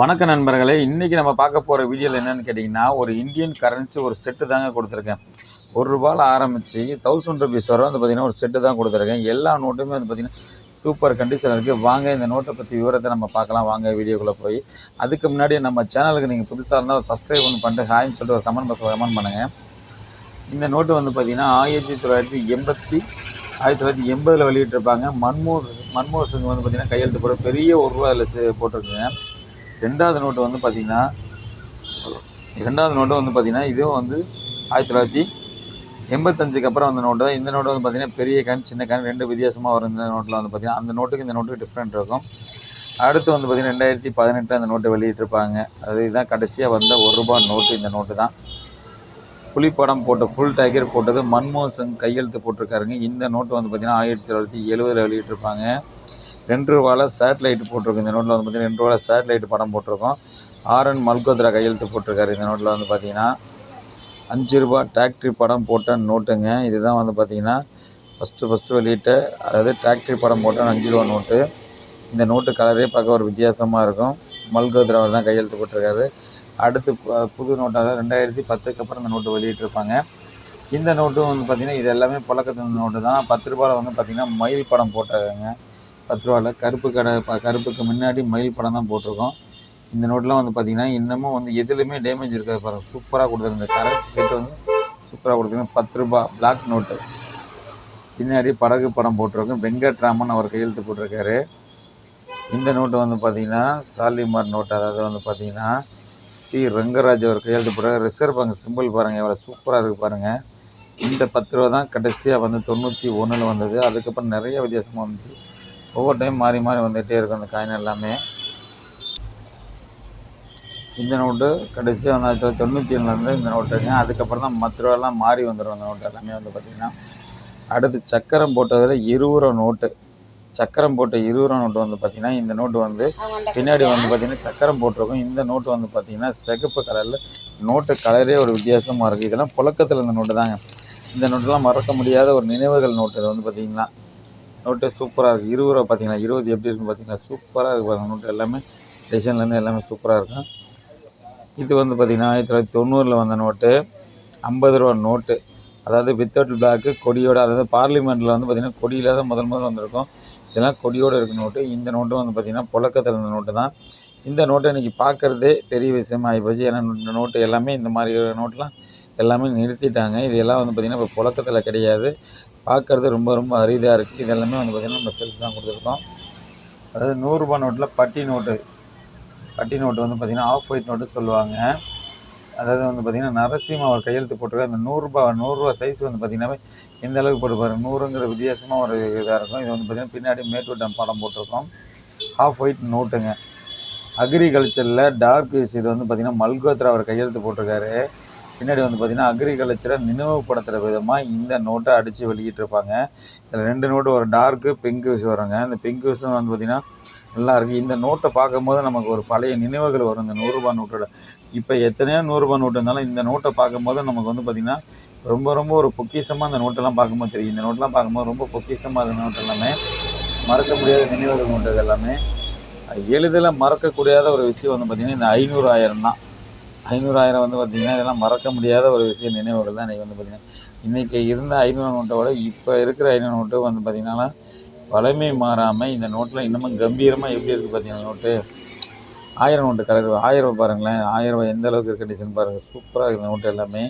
வணக்க நண்பர்களே. இன்றைக்கி நம்ம பார்க்க போகிற வீடியோவில் என்னென்னு கேட்டிங்கன்னா ஒரு இந்தியன் கரன்சி ஒரு செட்டு தாங்க கொடுத்துருக்கேன். ஒரு ரூபாயில் ஆரம்பித்து தௌசண்ட் ருபீஸ் வரும் வந்து பார்த்திங்கன்னா ஒரு செட்டு தான் கொடுத்துருக்கேன். எல்லா நோட்டுமே வந்து பார்த்திங்கன்னா சூப்பர் கண்டிஷன் இருக்குது வாங்க இந்த நோட்டை பற்றி விவரத்தை நம்ம பார்க்கலாம். வாங்க வீடியோக்குள்ளே போய். அதுக்கு முன்னாடி நம்ம சேனலுக்கு நீங்கள் புதுசாக இருந்தால் ஒரு சப்ஸ்கிரைப் ஒன்று பண்ணிட்டு ஹாய்னு சொல்லிட்டு ஒரு கமெண்ட் பாக்ஸில் கமெண்ட் பண்ணுங்கள் இந்த நோட்டு வந்து பார்த்திங்கன்னா ஆயிரத்தி தொள்ளாயிரத்தி எண்பத்தி ஆயிரத்தி தொள்ளாயிரத்தி எண்பதில் வெளியிட்டிருப்பாங்க. மன்மோகன் மன்மோகன் சிங் வந்து பார்த்திங்கன்னா கையெழுத்து போட பெரிய ஒரு ரூபா அதில் போட்டிருக்குங்க. ரெண்டாவது நோட்டு வந்து பார்த்திங்கன்னா ரெண்டாவது நோட்டு வந்து பார்த்திங்கன்னா இதுவும் வந்து ஆயிரத்தி தொள்ளாயிரத்தி எண்பத்தஞ்சுக்கு அப்புறம் வந்த நோட்டு. தான் இந்த நோட்டு வந்து பார்த்திங்கன்னா பெரிய கண் சின்ன கண் ரெண்டு வித்தியாசமாக வரும் இந்த நோட்டில் வந்து பார்த்திங்கன்னா அந்த நோட்டுக்கு இந்த நோட்டுக்கு டிஃப்ரெண்ட் இருக்கும். அடுத்து வந்து பார்த்திங்கன்னா ரெண்டாயிரத்தி பதினெட்டு அந்த நோட்டை வெளியிட்டிருப்பாங்க. அது இதுதான் கடைசியாக வந்த ஒரு ரூபாய் நோட்டு இந்த நோட்டு தான். புலிப்படம் போட்ட ஃபுல் டைகர் போட்டது மன்மோகன் சிங் கையெழுத்து போட்டிருக்காருங்க. இந்த நோட்டு வந்து பார்த்திங்கன்னா ஆயிரத்தி தொள்ளாயிரத்தி எழுபதில் வெளியிட்டிருப்பாங்க. ரெண்டு ரூபாவில் சேட்டலைட் போட்டிருக்கோம். இந்த நோட்டில் வந்து பார்த்திங்கன்னா ரெண்டு ரூபாயில் சேட்டலைட் படம் போட்டிருக்கோம். ஆர்என் மல்கோத்ரா கையெழுத்து போட்டிருக்காரு. இந்த நோட்டில் வந்து பார்த்திங்கன்னா அஞ்சு ரூபா டிராக்டரி படம் போட்ட நோட்டுங்க இதுதான் வந்து பார்த்திங்கன்னா ஃபஸ்ட்டு ஃபஸ்ட்டு வெளியிட்ட. அதாவது டிராக்டரி படம் போட்ட அஞ்சு ரூபா நோட்டு இந்த நோட்டு கலரே பார்க்க ஒரு வித்தியாசமாக இருக்கும். மல்கோத்ராவில் தான் கையெழுத்து போட்டிருக்காரு. அடுத்து புது நோட்டாக ரெண்டாயிரத்தி பத்துக்கு அப்புறம் இந்த நோட்டு வெளியிட்டிருப்பாங்க. இந்த நோட்டும் வந்து பார்த்திங்கன்னா இது எல்லாமே புழக்கத்து நோட்டு தான். பத்து ரூபாயில் வந்து பார்த்திங்கன்னா மயில் படம் போட்டாங்க பத்து ரூபாயில் கருப்பு கடை ப கருப்புக்கு முன்னாடி மயில் படம் தான் போட்டிருக்கோம். இந்த நோட்லாம் வந்து பார்த்திங்கன்னா இன்னமும் வந்து எதுலேயுமே டேமேஜ் இருக்காது பாருங்கள் சூப்பராக கொடுத்துருங்க கரன்சி செட் வந்து சூப்பராக கொடுத்துருங்க பத்து ரூபா பிளாக் நோட்டு பின்னாடி படகு படம் போட்டிருக்கோம். வெங்கட்ராமன் அவர் கையெழுத்து போட்டிருக்காரு. இந்த நோட்டு வந்து பார்த்திங்கன்னா சாலிமார் நோட்டு. அதாவது வந்து பார்த்திங்கன்னா சி. ரங்கராஜ் அவர் கையெழுத்து போட்டிருக்காரு. ரிசர்வ் பேங்க் சிம்பிள் பாருங்கள் எவ்வளோ சூப்பராக இருக்குது பாருங்கள் இந்த பத்து ரூபா தான் கடைசியாக வந்து தொண்ணூற்றி ஒன்றில் வந்தது. அதுக்கப்புறம் நிறைய வித்தியாசமாக வந்துச்சு. ஒவ்வொரு டைம் மாறி மாறி வந்துகிட்டே இருக்கும் அந்த காயின் எல்லாமே. இந்த நோட்டு கடைசியாக வந்து ஆயிரத்தி தொள்ளாயிரத்தி தொண்ணூற்றி ஏழுலேருந்து இந்த நோட்டுங்க அதுக்கப்புறம் தான் மற்ற ரூபாலாம் மாறி வந்துடும் அந்த நோட்டு எல்லாமே வந்து பார்த்திங்கன்னா அடுத்து சக்கரம் போட்டதில் இருபது ரூபா நோட்டு சக்கரம் போட்ட இருபது ரூபா நோட்டு வந்து பார்த்திங்கன்னா இந்த நோட்டு வந்து பின்னாடி வந்து பார்த்திங்கன்னா சக்கரம் போட்டிருக்கும். இந்த நோட்டு வந்து பார்த்திங்கன்னா சிகப்பு கலரில் நோட்டு கலரே ஒரு வித்தியாசமாக இருக்குது இதெல்லாம் புழக்கத்தில் இந்த நோட்டு தாங்க. இந்த நோட்டெலாம் மறக்க முடியாத ஒரு நினைவுகள் நோட்டு இது வந்து பார்த்திங்கன்னா நோட்டு சூப்பராக இருக்குது இருபது ரூபா பார்த்தீங்கன்னா இருபது எப்படி இருக்குன்னு பார்த்தீங்கன்னா சூப்பராக இருக்குது பாருங்க. நோட்டு எல்லாமே டிசைன்லேருந்து எல்லாமே சூப்பராக இருக்கும் இது வந்து பார்த்திங்கன்னா ஆயிரத்தி தொள்ளாயிரத்தி தொண்ணூறில் வந்த நோட்டு. ஐம்பது ரூபா நோட்டு. அதாவது வித்தவுட் பிளாக்கு கொடியோட அதாவது பார்லிமெண்ட்டில் வந்து பார்த்திங்கன்னா கொடியில் தான் முதல் முதல் வந்திருக்கும். இதெல்லாம் கொடியோடு இருக்க நோட்டு. இந்த நோட்டும் வந்து பார்த்திங்கன்னா புழக்கத்தில் இருந்த நோட்டு தான். இந்த நோட்டை இன்றைக்கி பார்க்குறதே பெரிய விஷயமா ஆகிப்போச்சு ஏன்னா இந்த நோட்டு எல்லாமே இந்த மாதிரி நோட்டெலாம் எல்லாமே நிறுத்திட்டாங்க. இது எல்லாம் வந்து பார்த்திங்கன்னா இப்போ புழக்கத்தில் கிடையாது. பார்க்குறது ரொம்ப ரொம்ப அரிதாக இருக்குது இது எல்லாமே வந்து பார்த்திங்கன்னா நம்ம செல்ஃப் தான் கொடுத்துருக்கோம். அதாவது நூறுரூபா நோட்டில் பட்டி நோட்டு. பட்டி நோட்டு வந்து பார்த்திங்கன்னா ஆஃப் ஒயிட் நோட்டு சொல்லுவாங்க. அதாவது வந்து பார்த்திங்கன்னா நரசிம்ம அவர் கையெழுத்து போட்டிருக்காரு. அந்த நூறுரூபா நூறுரூவா சைஸ் வந்து பார்த்திங்கன்னா எந்த அளவுக்கு போட்டுப்பாரு. நூறுங்கிற வித்தியாசமாக ஒரு இதாக இருக்கும். இது வந்து பார்த்திங்கன்னா பின்னாடி மேட்டூர் டேம் படம் போட்டிருக்கோம். ஆஃப் ஒயிட் நோட்டுங்க அக்ரிகல்ச்சரில் டார்க் இது வந்து பார்த்திங்கன்னா மல்கோத்ரா அவர் கையெழுத்து போட்டிருக்காரு. பின்னாடி வந்து பார்த்திங்கன்னா அக்ரிகல்ச்சரை நினைவுபடுத்துகிற விதமாக இந்த நோட்டை அடித்து வெளியிட்டிருப்பாங்க. இதில் ரெண்டு நோட்டு ஒரு டார்க்கு பிங்க் விஷயம் வருங்க. இந்த பிங்க் விஷும் வந்து பார்த்திங்கன்னா நல்லா இருக்குது இந்த நோட்டை பார்க்கும்போது நமக்கு ஒரு பழைய நினைவுகள் வரும். இந்த நூறுரூபா நோட்டோட இப்போ எத்தனையோ நூறுரூபா நோட்டு இருந்தாலும் இந்த நோட்டை பார்க்கும்போது நமக்கு வந்து பார்த்திங்கன்னா ரொம்ப ரொம்ப ஒரு பொக்கிஷமாக இந்த நோட்டெல்லாம் பார்க்கும்போது தெரியும். இந்த நோட்டெல்லாம் பார்க்கும்போது ரொம்ப பொக்கிஷமாக இருந்த நோட்டு எல்லாமே மறக்க முடியாத நினைவுகள் நோட்டு எல்லாமே எளிதில் மறக்கக்கூடியாத ஒரு விஷயம் வந்து பார்த்திங்கன்னா இந்த ஐநூறு ஆயிரம் தான். ஐநூறாயிரம் வந்து பார்த்திங்கன்னா இதெல்லாம் மறக்க முடியாத ஒரு விஷயம் நினைவுகள் தான் இன்றைக்கி வந்து பார்த்திங்கன்னா. இன்றைக்கி இருந்த ஐநூறு நோட்டை விட இப்போ இருக்கிற ஐநூறு நோட்டு வந்து பார்த்திங்கன்னா பழமை மாறாமல் இந்த நோட்டில் இன்னமும் கம்பீரமாக எப்படி இருக்குது பார்த்தீங்கன்னா நோட்டு? ஆயிரம் நோட்டு கலர் ஆயிரம் ரூபா பாருங்களேன். ஆயிரம் ரூபா எந்த அளவுக்கு கண்டிஷன் பாருங்கள் சூப்பராக இருக்குது நோட்டு எல்லாமே.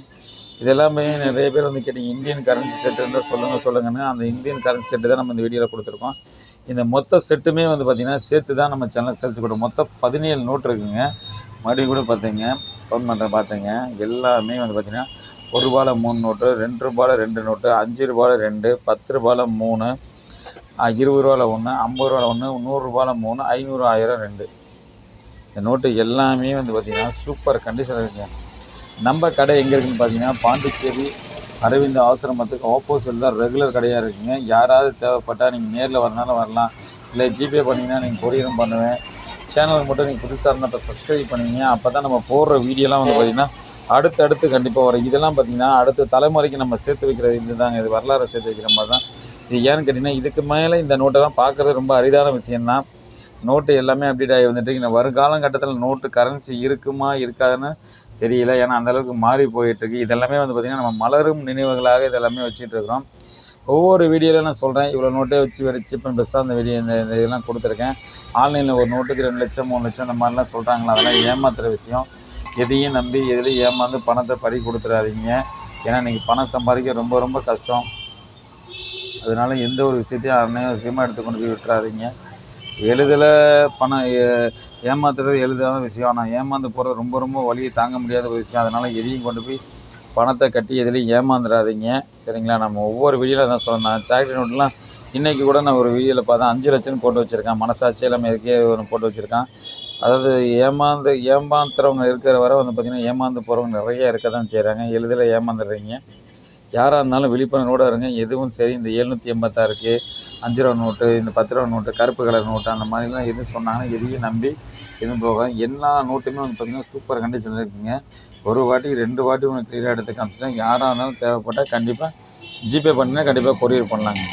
இது எல்லாமே நிறைய பேர் வந்து கேட்டிங்க இந்தியன் கரன்சி செட்டு இருந்தால் சொல்லுங்கள் சொல்லுங்கன்னு. அந்த இந்தியன் கரன்சி செட்டு தான் நம்ம இந்த வீடியோவில் கொடுத்துருக்கோம். இந்த மொத்த செட்டுமே வந்து பார்த்திங்கன்னா சேர்த்து தான் நம்ம சேனல் சேல்ஸ் கொடுக்கும். மொத்தம் பதினேழு நோட்டு இருக்குங்க. மறுபடியும் கூட பார்த்தீங்க. ஃபோன் பண்ணுறேன் பார்த்தீங்க எல்லாமே வந்து பார்த்திங்கன்னா ஒரு ரூபாயில் மூணு நோட்டு ரெண்டு ரூபாயில் ரெண்டு நோட்டு அஞ்சு ரூபாயில் ரெண்டு பத்து ரூபாயில் மூணு இருபது ரூபாயில் ஒன்று ஐம்பது ரூபாயில் ஒன்று நூறுரூபாயில் மூணு ஐநூறு ஆயிரம் ரெண்டு. இந்த நோட்டு எல்லாமே வந்து பார்த்திங்கன்னா சூப்பர் கண்டிஷனாக இருக்குங்க. நம்ம கடை எங்கே இருக்குதுன்னு பார்த்தீங்கன்னா பாண்டிச்சேரி அரவிந்த் ஆசிரமத்துக்கு ஆப்போசிட் தான் ரெகுலர் கடையாக இருக்குங்க. யாராவது தேவைப்பட்டால் நீங்கள் நேரில் வரனாலும் வரலாம். இல்லை ஜிபே பண்ணிங்கன்னா நீங்கள் கொரியரும் பண்ணுவேன். சேனலுக்கு மட்டும் நீங்கள் புதுசாக இருந்தால் இப்போ சப்ஸ்கிரைப் பண்ணுவீங்க. அப்போ தான் நம்ம போடுற வீடியோலாம் வந்து பார்த்திங்கன்னா அடுத்தடுத்து கண்டிப்பாக வரும். இதெல்லாம் பார்த்திங்கன்னா அடுத்த தலைமுறைக்கு நம்ம சேர்த்து வைக்கிறது இதுதாங்க. இது வரலாறு சேர்த்து வைக்கிற மாதிரி தான் இது ஏன்னு கேட்டிங்கன்னா இதுக்கு மேலே இந்த நோட்டெல்லாம் பார்க்குறது ரொம்ப அரிதான விஷயந்தான் நோட்டு எல்லாமே அப்டேட் ஆகி வந்துட்டு வருங்காலம் கட்டத்தில் நோட்டு கரன்சி இருக்குமா இருக்காதுன்னு தெரியல. ஏன்னா அந்தளவுக்கு மாறி போயிட்டுருக்கு இதெல்லாமே வந்து பார்த்திங்கன்னா நம்ம மலரும் நினைவுகளாக இதெல்லாமே வச்சுட்டு இருக்கிறோம். ஒவ்வொரு வீடியோவில் நான் சொல்கிறேன் இவ்வளோ நோட்டே வச்சு வரைச்சி இப்போ பெஸ்ட்டாக அந்த வீடியோ இந்த இந்த இதெல்லாம் கொடுத்துருக்கேன். ஆன்லைனில் ஒரு நோட்டுக்கு ரெண்டு லட்சம் மூணு லட்சம் இந்த மாதிரிலாம் சொல்கிறாங்களா அதெல்லாம் ஏமாத்துற விஷயம். எதையும் நம்பி எதுலையும் ஏமாந்து பணத்தை பறி கொடுத்துடாதீங்க ஏன்னா இன்றைக்கி பணம் சம்பாதிக்க ரொம்ப ரொம்ப கஷ்டம். அதனால் எந்த ஒரு விஷயத்தையும் அனாவசியமாக எடுத்து கொண்டு போய் விட்டுறாதீங்க. எழுதலை பணம் ஏமாத்துறது எளிதான விஷயம். ஆனால் ஏமாந்து போகிறது ரொம்ப ரொம்ப வலியை தாங்க முடியாத ஒரு விஷயம். அதனால் எதையும் கொண்டு போய் பணத்தை கட்டி எதுலேயும் ஏமாந்துடாதீங்க. சரிங்களா? நம்ம ஒவ்வொரு வீடியோவில் தான் சொல்லணும் டிராக்டர் நோட்லாம் இன்றைக்கி கூட நான் ஒரு வீடியோவில் பார்த்தேன். அஞ்சு லட்சம்னு போட்டு வச்சுருக்கேன். மனசாட்சி எல்லாமே இருக்கே ஒன்று போட்டு வச்சுருக்கேன். அதாவது ஏமாந்து ஏமாத்துறவங்க இருக்கிற வரை வந்து பார்த்திங்கன்னா ஏமாந்து போகிறவங்க நிறைய இருக்க தான் செய்கிறாங்க எளிதில் ஏமாந்துடுறீங்க. யாராக இருந்தாலும் விழிப்புணர்வோடு இருங்க. எதுவும் சரி இந்த எழுநூற்றி எண்பத்தாறுக்கு அஞ்சு ரூபா நோட்டு இந்த பத்து ரூபா நோட்டு கருப்பு கலர் நோட்டு அந்த மாதிரிலாம் எது சொன்னாங்கன்னா எதையும் நம்பி எதுவும் போக எல்லா நோட்டுமே வந்து பார்த்திங்கன்னா சூப்பர் கண்டிஷனில் இருக்குங்க. ஒரு வாட்டி ரெண்டு வாட்டி ஒன்று க்ளியராக எடுத்து காமிச்சிட்டேன் யாராக இருந்தாலும் தேவைப்பட்டால் கண்டிப்பாக ஜிபே பண்ணினா கண்டிப்பாக கொரியர் பண்ணலாங்க.